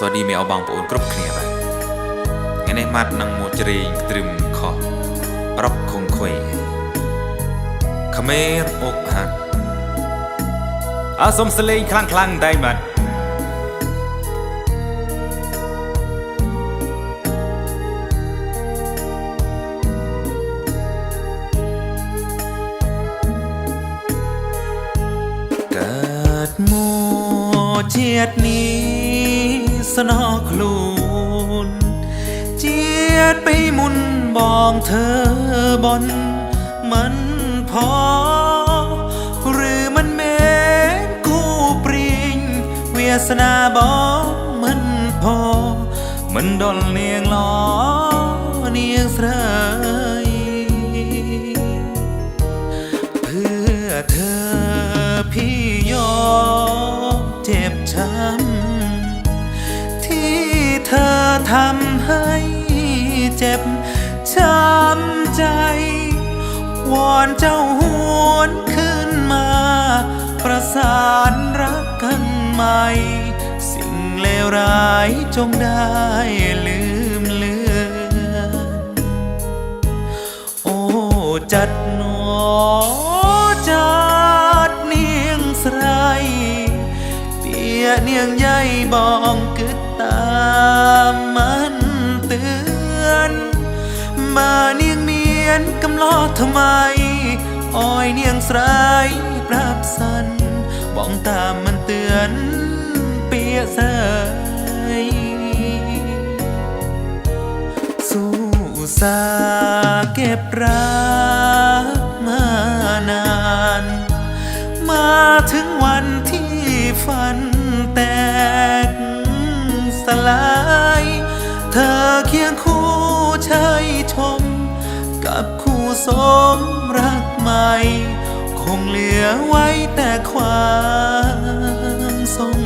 សួស្តីមេអបងប្អូនគ្រប់គ្នាបាទថ្ងៃនេះម៉ាត់នឹងមកច្រៀងទ្រឹមខោះរ៉ប់ខុងខ្វេខ្មែរអុកហាត់អសុំសលេងខ្លាំងខ្លាំងតែម៉ាត់កើតមកជាតិនេះ สนอคลูน เจียดไปมุนบองเธอบน มันพอ หรือมันเมงกูปริง เวียสนาบองมันพอ มันดนเลียงล้อเนียงเสร ทำให้เจ็บช้ำใจ วอนเจ้าหวนขึ้นมา ประสานรักกันใหม่ สิ่งเลวร้ายจงได้ลืมเลือนโอ้จัดหนอจัดเนียงสไรเปียเนียงใหญ่บอก ทำไมอ้อยเนียงสปรับสันบ้องตามมันเตือนเปียเสยสู้สาเก็บรักมานาน มาถึงวันที่ฝันแตกสลาย เธอเคียงคู่เชยชมกับคู่ สมรักใหม่ คงเหลือไว้แต่ความทรง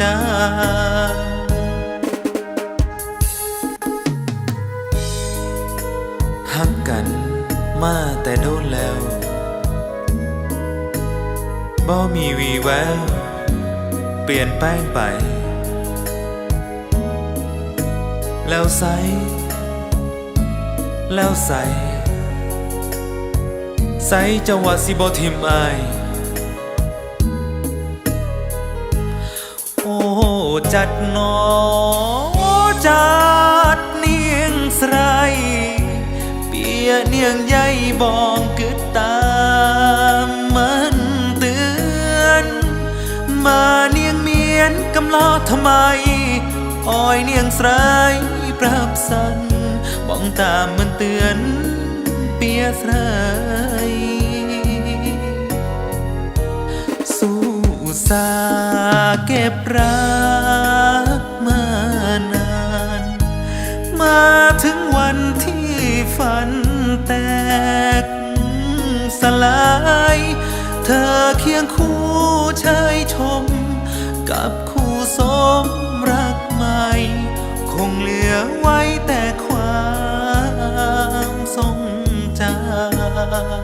จำหักกันมาแต่โดนแล้ว บ่ มีวีแวว เปลี่ยนแป้งไป แล้วใส แล้วใส ใสจะว่าสิบ่ทิมอาย โอ้ จัดหนอ จัดเนียงสไร เปียเนียงใหญ่บองกึดตามมันเตือน มาเนียงเมียนกำลอทำไม อ้อยเนียงสไรปรับสันบ้องตามมันเตือน เปียสไรสู้สาเก็บรักมานาน มาถึงวันที่ฝันแตกสลาย เธอเคียงคู่เชยชม กับคู่สมรักใหม่ คงเหลือไว้แต่ ข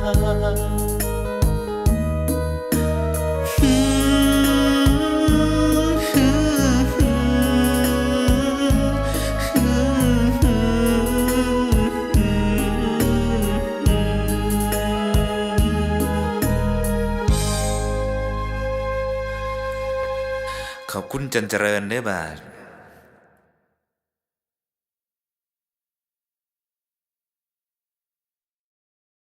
อบคุณจันเจริญด้วยบาท